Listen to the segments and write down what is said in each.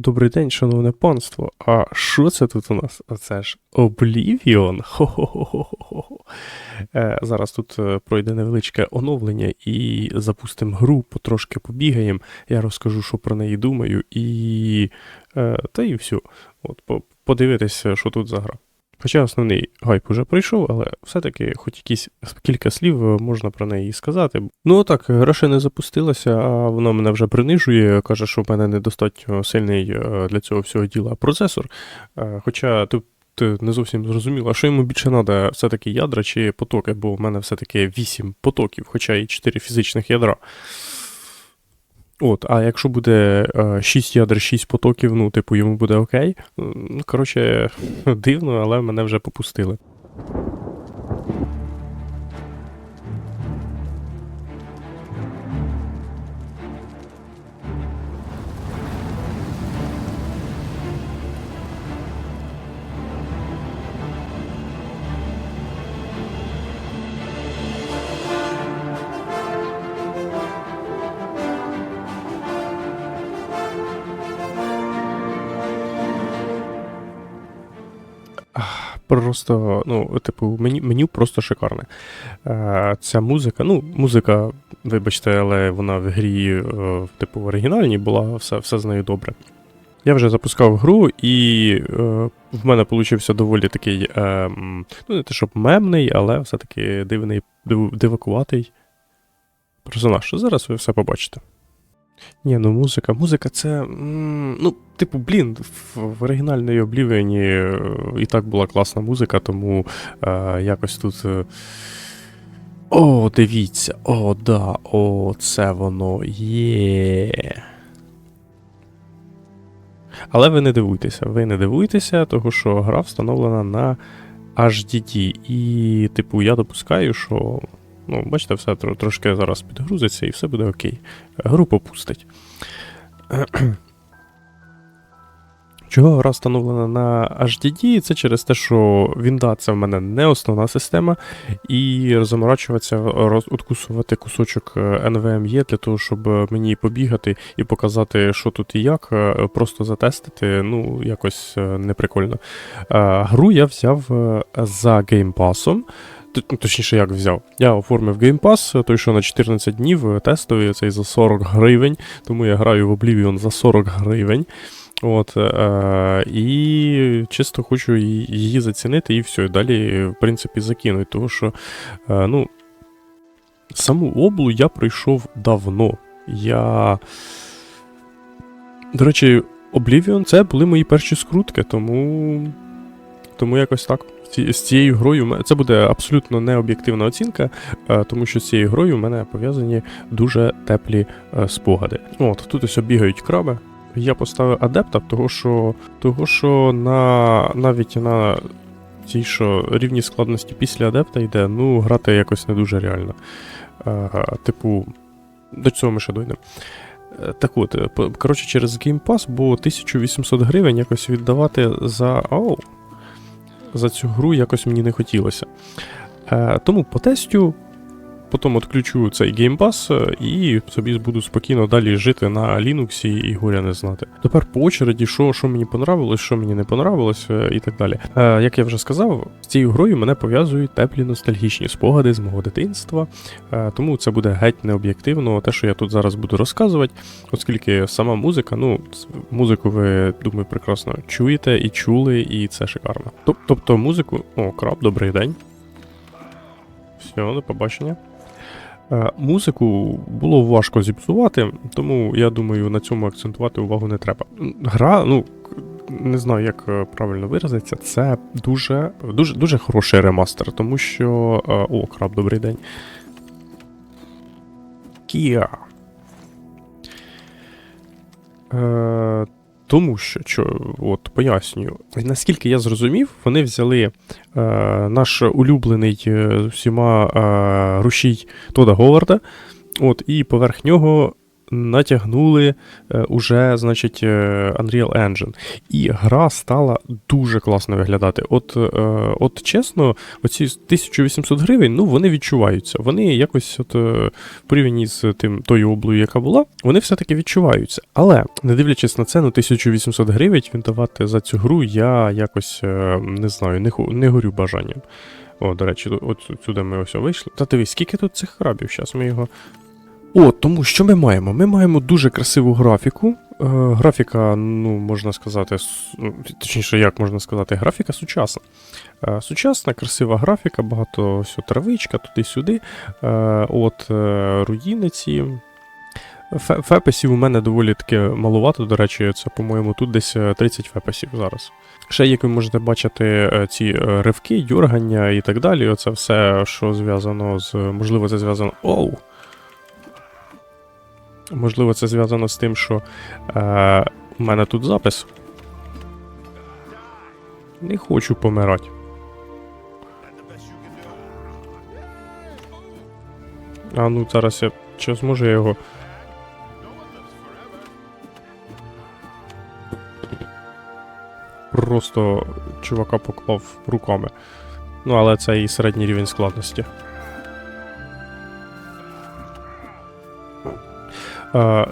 Добрий день, шановне панство. А що це тут у нас? Це ж Oblivion. Хо-хо-хо-хо-хо. Е, зараз тут е, пройде невеличке оновлення і запустимо гру, потрошки побігаємо. Я розкажу, що про неї думаю, і. Е, та і все. От, подивитися, що тут за гра. Хоча основний гайп уже пройшов, але все-таки хоч якісь кілька слів е, можна про неї сказати. Ну так, гра не запустилася, а воно мене вже принижує, каже, що в мене недостатньо сильний е, для цього всього діла процесор. Е, Хоча тут не зовсім зрозуміло, що йому більше треба, все-таки ядра чи потоки, бо в мене все-таки 8 потоків, хоча і 4 фізичних ядра. От, а якщо буде е, 6 ядер, 6 потоків, ну, типу, йому буде окей. Ну, коротше, дивно, але мене вже попустили. Просто, ну, типу, мені, меню просто шикарне. Е, ця музика, ну, музика, вибачте, але вона в грі, е, типу, в оригінальній була, все, все з нею добре. Я вже запускав гру, і е, в мене получився доволі такий, е, ну, не те, щоб мемний, але все-таки дивний, див, дивакуватий персонаж. Зараз ви все побачите. Ні, ну музика, музика це. Ну, типу, блін, в, оригінальній Oblivion е, і так була класна музика, тому е, якось тут. Е, о, дивіться, о, да, о, це воно є. Але ви не дивуйтеся, ви не дивуйтеся, того що гра встановлена на HDD. І, типу, я допускаю, що. Ну, бачите, все трошки зараз підгрузиться і все буде окей. Гру попустить. Чого гра встановлена на HDD? Це через те, що Вінда це в мене не основна система, і заморачуватися, роз, откусувати кусочок е, NVMe для того, щоб мені побігати і показати, що тут і як, е, просто затестити, ну, якось е, неприкольно. Гру я взяв за геймпасом. Ну, Точніше, як взяв. Я оформив Game Pass, той, що на 14 днів е, тестовий, цей за 40 гривень, тому я граю в Oblivion за 40 гривень. От, е, і чисто хочу її зацінити, і все. І далі, в принципі, закинуть. Тому що, е, ну, саму облу я пройшов давно. Я. До речі, Oblivion це були мої перші скрутки, тому. Тому якось так. З цією грою це буде абсолютно необ'єктивна оцінка, е, тому що з цією грою в мене пов'язані дуже теплі е, спогади. От, тут ось бігають краби. Я поставив адепта, того що, того, що на, навіть на цій що рівні складності після адепта йде, ну, грати якось не дуже реально. Е, типу, до цього ми ще дойдемо. Так от, коротше, через Game Pass, бо 1800 гривень якось віддавати за. Оу, за цю гру якось мені не хотілося. Е, тому потестю, потім відключу цей е, і собі буду спокійно далі жити на Linux і горя не знати. Тепер по очереді, що, що мені понравилось, що мені не понравилось, е, і так далі. Е, як я вже сказав, з цією грою мене пов'язують теплі ностальгічні спогади з мого дитинства. Е, тому це буде геть необ'єктивно, те, що я тут зараз буду розказувати, оскільки сама музика, ну, музику ви, думаю, прекрасно чуєте і чули, і це шикарно. Тобто музику. О, краб, добрий день. Все, до побачення. Е, Музику було важко зіпсувати, тому я думаю, на цьому акцентувати увагу не треба. Гра, ну. Не знаю, як е, правильно виразитися, це дуже, дуже, дуже хороший ремастер, тому що. е, О, краб, добрий день. Кія. Тому що, що, от, пояснюю, наскільки я зрозумів, вони взяли е, наш улюблений е, усіма е, рушій Тода Говарда, от, і поверх нього натягнули е, уже, значить, е, Unreal Engine. І гра стала дуже класно виглядати. От, е, от чесно, оці 1800 гривень, ну, вони відчуваються. Вони якось, от, в з тим, тою облою, яка була, вони все-таки відчуваються. Але, не дивлячись на це, ну, 1800 гривень віддавати за цю гру, я якось не знаю, не, не горю бажанням. О, до речі, от сюди ми ось вийшли. Та дивись, скільки тут цих крабів, зараз ми його. О, тому що ми маємо? Ми маємо дуже красиву графіку. Е, графіка, ну, можна сказати, ну, точніше, як можна сказати, графіка сучасна. Е, сучасна, красива графіка, багато всього травичка, туди-сюди. Е, от е, руїни ці. Фепесів у мене доволі таки маловато, до речі, це, по-моєму, тут десь е, 30 фепесів зараз. Ще, як ви можете бачити, е, ці е, ривки, дюргання і так далі. Оце все, що зв'язано з. Можливо, це зв'язано. Оу! Можливо, це зв'язано з тим, що е, у мене тут запис. Не хочу помирати. А ну зараз я. Чи зможу я його. Просто чувака поклав руками. Ну, але це і середній рівень складності.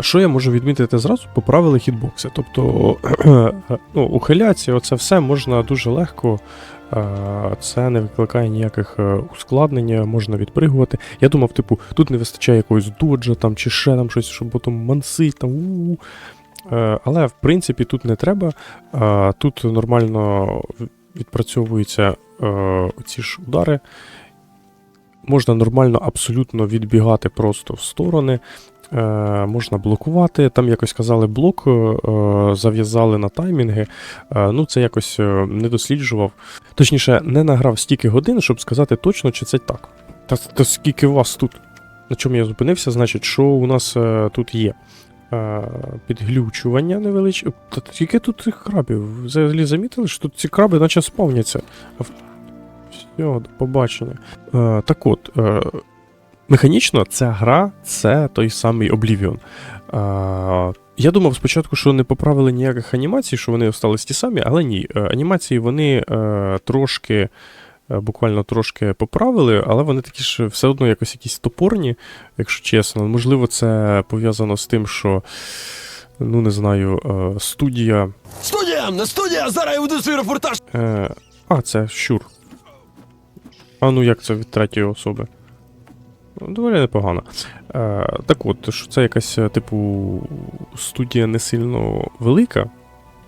Що я можу відмітити зразу? Поправили хітбокси. Тобто, ну, ухиляція, оце все можна дуже легко. е, Це не викликає ніяких е, ускладнень, можна відпригувати. Я думав, типу, тут не вистачає якогось доджа там, чи ще там щось, щоб потім мансить там. у-у. Е, Але в принципі тут не треба. Е, Тут нормально відпрацьовуються е, ці ж удари. Можна нормально абсолютно відбігати просто в сторони. Е, можна блокувати. Там якось казали блок, е, зав'язали на таймінги. Е, ну, це якось не досліджував. Точніше, не награв стільки годин, щоб сказати точно, чи це так. Та, та скільки вас тут? На чому я зупинився, значить, що у нас тут є? Підглючування невеличке. Та скільки тут цих крабів? Взагалі замітили, що тут ці краби наче спавняться. Все, до побачення. Так от, механічно ця гра це той самий Oblivion. Е, я думав спочатку, що не поправили ніяких анімацій, що вони остались ті самі, але ні. Е, анімації вони е, трошки. е, Буквально трошки поправили, але вони такі ж все одно якось якісь топорні, якщо чесно. Можливо, це пов'язано з тим, що, ну не знаю, е, студія. Студія! На студія! Зараз я веду свій репортаж! Е, а, це щур. А ну як це від третьої особи? Ну, Доволі непогано. Е, так от, що це якась, е, типу, студія не сильно велика.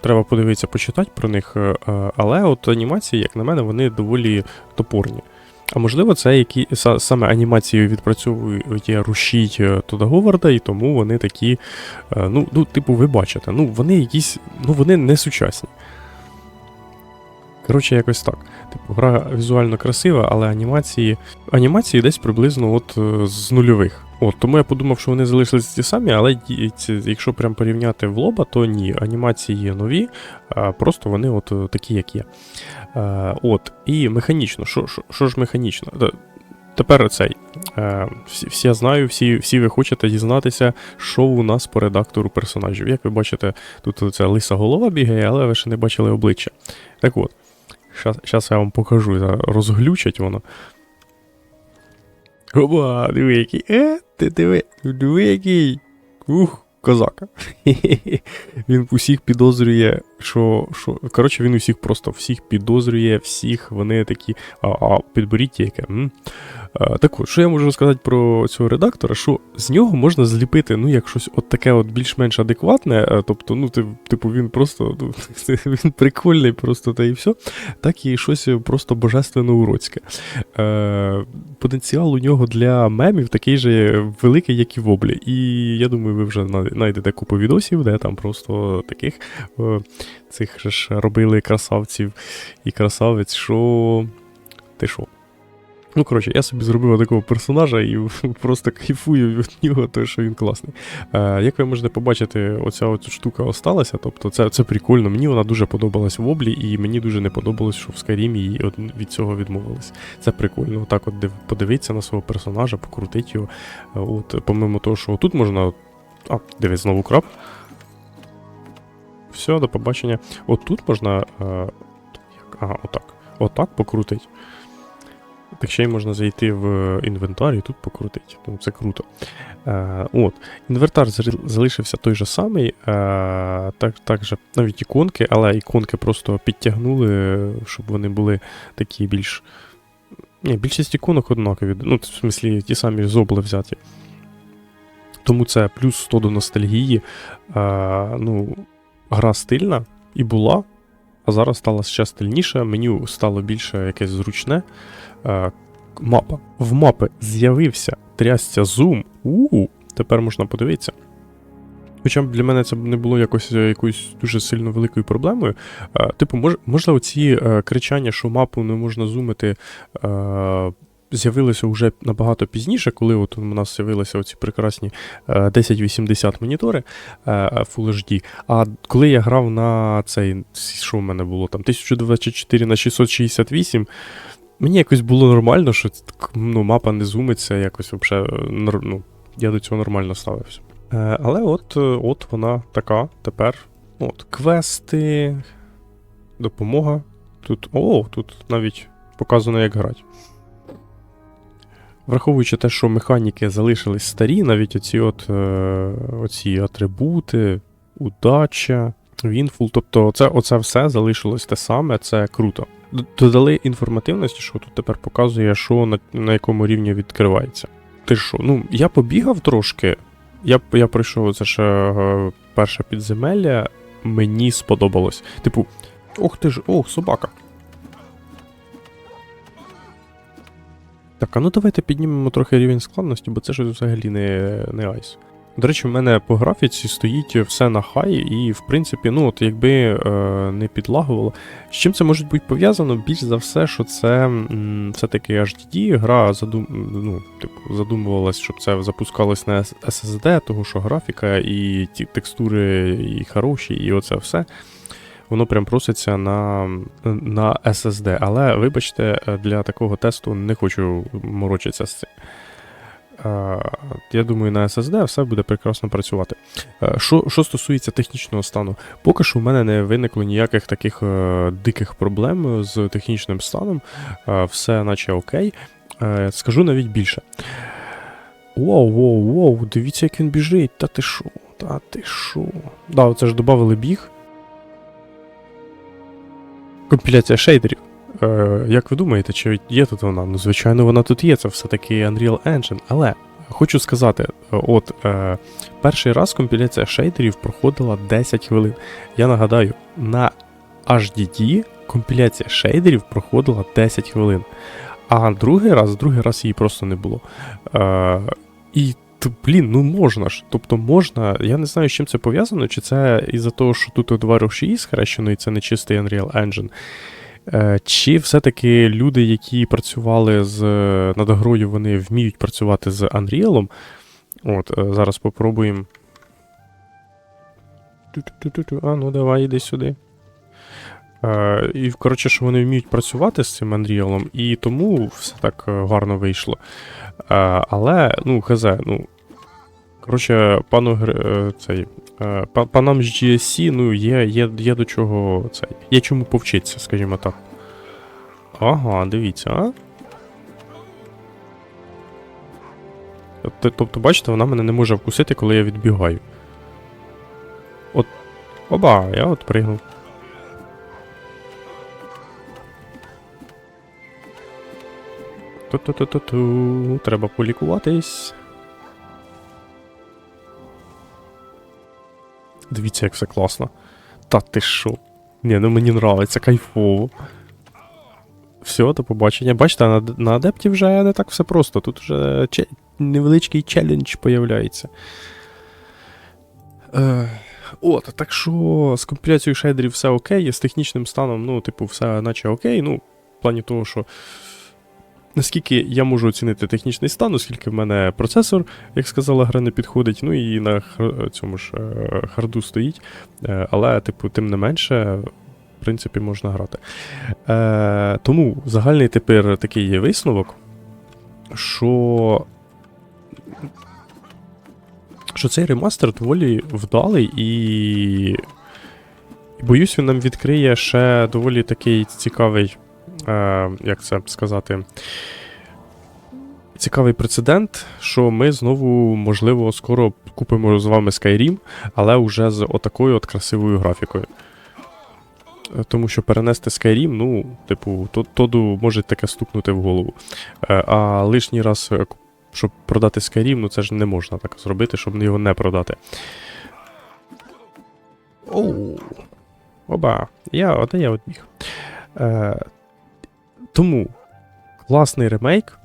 Треба подивитися, почитати про них. е, е, але от анімації, як на мене, вони доволі топорні. А можливо, це які саме анімації відпрацьовують рушій Тода Говарда, і тому вони такі. ну, ну, типу, ви бачите, ну вони якісь. Ну, вони не сучасні. Коротше, якось так. Типу, гра візуально красива, але анімації. Анімації десь приблизно от е, з нульових. От, тому я подумав, що вони залишились ті самі, але якщо прям порівняти в лоба, то ні. Анімації є нові, а просто вони от е, такі, як є. Е, от, і механічно, що, що, що ж механічно? Тепер цей. Всі, всі я знаю, всі, всі ви хочете дізнатися, що у нас по редактору персонажів. Як ви бачите, тут ця лиса голова бігає, але ви ще не бачили обличчя. Так от. Зараз я вам покажу, розглючать воно. Оба, диви який. Е, ти диви, диви який. Ух, козака. Він усіх підозрює, що. що. Коротше, він усіх просто всіх підозрює, всіх вони такі. А, а підберіть яке. М? А, так от, що я можу сказати про цього редактора, що з нього можна зліпити, ну, як щось от таке от більш-менш адекватне, е, тобто, ну, ти- типу, він просто ну, він прикольний просто та і все, так і щось просто божественно уроцьке. Е, потенціал у нього для мемів такий же великий, як і в Облі. І я думаю, ви вже знайдете купу відосів, де там просто таких е, цих ж робили красавців і красавець, що. Ти що? Ну, коротше, я собі зробив такого персонажа і просто кайфую від нього, тому що він класний. Е, як ви можете побачити, оця от штука осталася, тобто це, це прикольно. Мені вона дуже подобалась в Облі, і мені дуже не подобалось, що в Skyrim її від цього відмовились. Це прикольно. Отак от подивитися на свого персонажа, покрутити його. Е, От, помимо того, що тут можна А, дивись, знову краб. Все, до побачення. От тут можна. Е? Ага, отак. Отак покрутить. Так ще й можна зайти в інвентар і тут покрутити. Тому це круто. Е, от. Інвентар залишився той же самий. Е, так, так же, навіть іконки, але іконки просто підтягнули, щоб вони були такі більш. Ні, більшість іконок однакові. Ну, в смислі, ті самі з обли взяті. Тому це плюс 100 до ностальгії. Е, ну, гра стильна і була, а зараз стала ще стильніша, меню стало більше якесь зручне. Е, мапа. В мапи з'явився трясця зум. у тепер можна подивитися. Хоча б для мене це не було якось е, якоюсь дуже сильно великою проблемою. Е, типу, мож, можливо, ці кричання, що мапу не можна зумити, з'явилося вже набагато пізніше, коли от у нас з'явилися оці прекрасні е, 1080 монітори Full HD. А коли я грав на цей, що в мене було там, 1024 на 668, мені якось було нормально, що ну, мапа не зумиться, якось взагалі, ну, я до цього нормально ставився. Е, але от, е, от вона така тепер. От, квести, допомога. Тут. О, тут навіть показано, як грати. Враховуючи те, що механіки залишились старі, навіть оці от, е, оці атрибути, удача, Вінфул, тобто оце, оце все залишилось те саме, це круто. Додали інформативності, що тут тепер показує, що на, на якому рівні відкривається. Ти що? Ну, я побігав трошки. Я, я пройшов це ще е, перше підземелля, мені сподобалось. Типу, ох ти ж, ох, собака. Так, а ну давайте піднімемо трохи рівень складності, бо це ж взагалі не, не айс. До речі, в мене по графіці стоїть все на хай, і в принципі, ну от якби е, не підлагувало. З чим це може бути пов'язано? Більш за все, що це все-таки HDD, гра задум, ну, типу, задумувалась, щоб це запускалось на SSD, того що графіка і ті текстури і хороші, і оце все. Воно прям проситься на, на SSD. Але вибачте, для такого тесту не хочу морочитися з цим. Я думаю, на SSD все буде прекрасно працювати. Е, Що, що стосується технічного стану, поки що в мене не виникло ніяких таких е, диких проблем з технічним станом. Е, Все наче окей. Скажу навіть більше. Воу, воу, воу, дивіться, як він біжить. Та ти шо? Та ти шо? Да, оце ж додали біг. Компіляція шейдерів. Е, як ви думаєте, чи є тут вона? Ну, звичайно, вона тут є, це все-таки Unreal Engine. Але хочу сказати: от е, перший раз компіляція шейдерів проходила 10 хвилин. Я нагадаю, на HDD компіляція шейдерів проходила 10 хвилин. А другий раз, другий раз її просто не було. Е, і блін, ну можна ж. Тобто можна. Я не знаю, з чим це пов'язано, чи це із-за того, що тут два рушії схрещено, і це не чистий Unreal Engine. Е, Чи все-таки люди, які працювали з над грою, вони вміють працювати з Unreal? От, е, зараз. Ту-ту-ту-ту. А, ну давай, іди сюди. Е, і, коротше, що вони вміють працювати з цим Unreal, і тому все так е, гарно вийшло. Е, але, ну, хз, ну. Коротше, пану цей. Е, па- Панам з GSC, ну, є, є, є до чого цей. Є чому повчитися, скажімо так. Ага, дивіться, а? Тобто, тобто, бачите, вона мене не може вкусити, коли я відбігаю. От. Оба, я от пригнув. Ту-ту-ту-ту-ту. Треба полікуватись. Дивіться, як все класно. Та ти що? Ні, ну мені нравиться, кайфово. Все, до побачення. Бачите, на, на адепті вже не так все просто. Тут вже че- невеличкий челендж появляється. Е, от, так що з компіляцією шейдерів все окей, з технічним станом, ну, типу, все наче окей. Ну, в плані того, що наскільки я можу оцінити технічний стан, оскільки в мене процесор, як сказала, гра не підходить, ну і на цьому ж е, харду стоїть. Е, Але, типу, тим не менше, в принципі, можна грати. Е, Тому загальний тепер такий є висновок, що. що цей ремастер доволі вдалий і. Боюсь, він нам відкриє ще доволі такий цікавий, е, як це сказати, цікавий прецедент, що ми знову, можливо, скоро купимо з вами Skyrim, але вже з отакою от красивою графікою. Е, Тому що перенести Skyrim, ну, типу, то- тоду може таке стукнути в голову. Е, А лишній раз, е, щоб продати Skyrim, ну це ж не можна так зробити, щоб його не продати. Оу. Оба. Я, от я одбіг. Е, тому класний ремейк.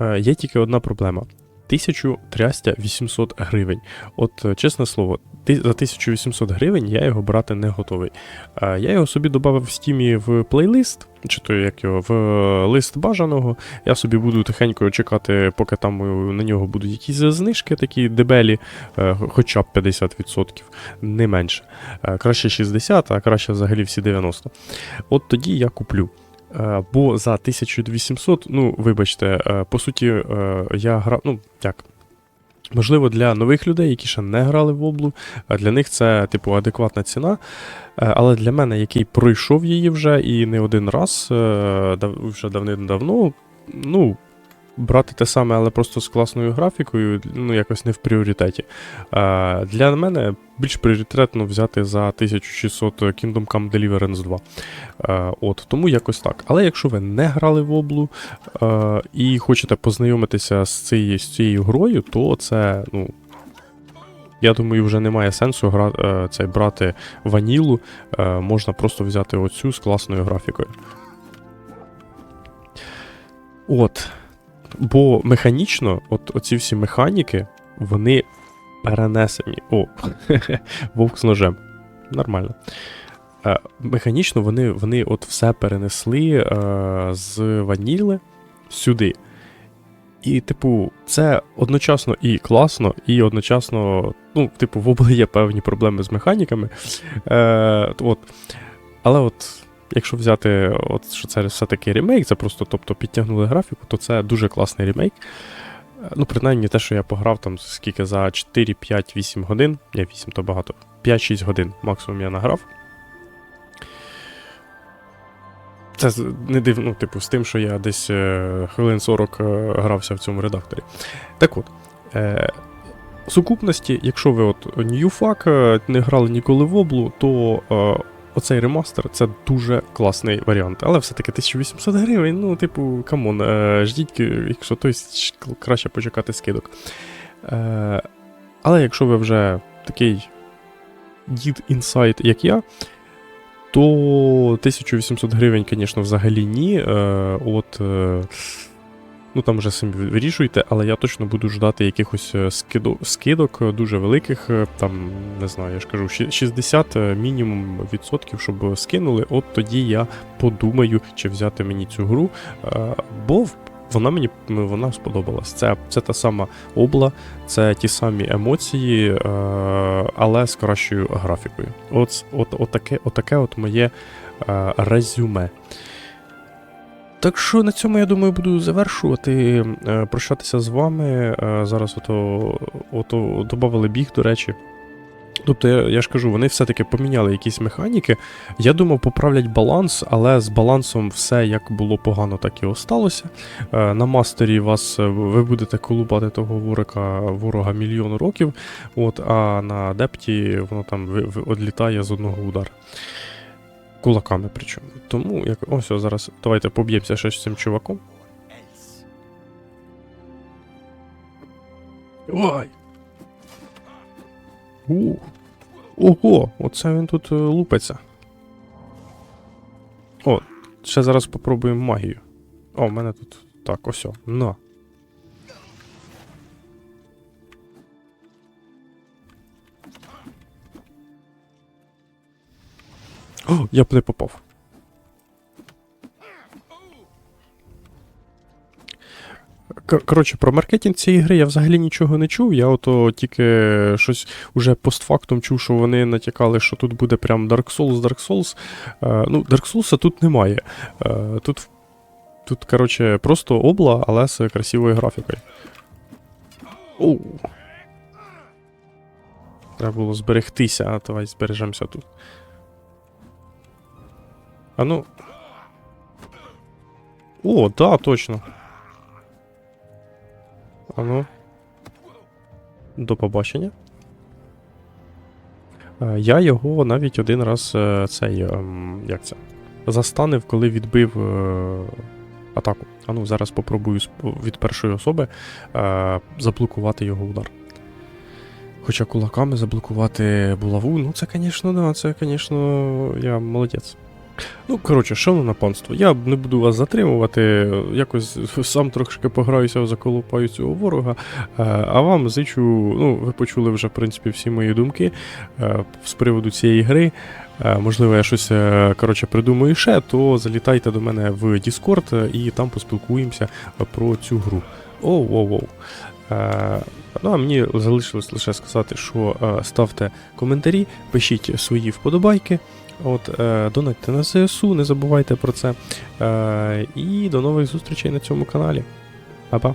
Е, є тільки одна проблема. 1300-800 гривень. От, е, чесне слово, за 1800 гривень я його брати не готовий. Е, я його собі додав в стімі в плейлист, чи то як його, в лист бажаного. Я собі буду тихенько чекати, поки там на нього будуть якісь знижки такі дебелі, хоча б 50%, не менше. Краще 60, а краще взагалі всі 90. От тоді я куплю. Е, Бо за 1800, ну, вибачте, е, по суті, е, я грав. Ну, як. Можливо, для нових людей, які ще не грали в облу, для них це, типу, адекватна ціна. Але для мене, який пройшов її вже і не один раз, вже давним-давно, ну, брати те саме, але просто з класною графікою, ну, якось не в пріоритеті. Для мене більш пріоритетно взяти за 1600 Kingdom Come Deliverance 2. Е, От, тому якось так. Але якщо ви не грали в облу і хочете познайомитися з цією, з цією грою, то це, ну. Я думаю, вже немає сенсу гра, е, цей, брати ванілу. Е, можна просто взяти оцю з класною графікою. От. Бо механічно, от оці всі механіки, вони перенесені. О, вовк з ножем. Нормально. Е, механічно вони, вони от все перенесли е, з ваніли сюди. І, типу, це одночасно і класно, і одночасно, ну, типу, в облі є певні проблеми з механіками. Е, от. Але от, якщо взяти, от, що це все-таки ремейк, це просто тобто, підтягнули графіку, то це дуже класний ремейк. Е, Ну, принаймні те, що я пограв там скільки за 4, 5, 8 годин. Я 8 то багато. 5-6 годин максимум я награв. Це не дивно, ну, типу, з тим, що я десь е, хвилин 40 е, грався в цьому редакторі. Так от. Е, сукупності, якщо ви от е, не грали ніколи в облу, то е, оцей ремастер це дуже класний варіант. Але все-таки 1800 гривень, ну, типу, камон, е, ждіть, якщо той краще почекати скидок. Е, але якщо ви вже такий дід інсайт, як я, то 1800 гривень, звісно, взагалі ні. Е, от, е, ну там вже самі вирішуйте, але я точно буду ждати якихось е, скидо, скидок е, дуже великих, е, там, не знаю, я ж кажу, 60 е, мінімум відсотків, щоб скинули. От тоді я подумаю, чи взяти мені цю гру. Бо вона мені вона сподобалась. Це, це та сама обла, це ті самі емоції, але з кращою графікою. От, от, отаке, отаке от моє резюме. Так що на цьому, я думаю, буду завершувати, е, прощатися з вами. Е, зараз ото, ото додавали біг, до речі. Тобто, я, я ж кажу, вони все-таки поміняли якісь механіки. Я думав, поправлять баланс, але з балансом все як було погано, так і осталося. Е, На мастері вас ви будете колупати того ворога, ворога мільйон років, от, а на адепті воно там одлітає з одного удара. Кулаками причому. Тому як. Ось ось зараз. Давайте поб'ємося ще з цим чуваком. Ой! Ух. Ого, оце він тут е, лупиться. О, ще зараз попробуємо магію. О, в мене тут. Так, ось. о, На. О, я не попав. Коротше, про маркетинг цієї гри я взагалі нічого не чув. Я ото тільки щось уже постфактум чув, що вони натякали, що тут буде прям Dark Souls, Dark Souls. Е, ну, Dark Souls тут немає. Е, тут, тут, коротше, просто обла, але з красивою графікою. Оу. Треба було зберегтися, а давай збережемося тут. А ну. О, да, точно. А ну. До побачення. Е, Я його навіть один раз е, цей. ем, Як це? Застанив, коли відбив е, атаку. А ну, зараз попробую від першої особи заблокувати його удар. Хоча кулаками заблокувати булаву, ну це, звісно, да, це, звісно, я молодець. Ну, коротше, шановне панство, я не буду вас затримувати, якось сам трошки пограюся, заколупаю цього ворога. Е, А вам зичу, ну, ви почули вже, в принципі, всі мої думки е, з приводу цієї гри. Е, Можливо, я щось коротше, придумаю ще, то залітайте до мене в Discord і там поспілкуємося про цю гру. Оу, оу, оу. Е, Ну, а мені залишилось лише сказати, що ставте коментарі, пишіть свої вподобайки. От, е, донатьте на ЗСУ, не забувайте про це. Е, і до нових зустрічей на цьому каналі. Па-па.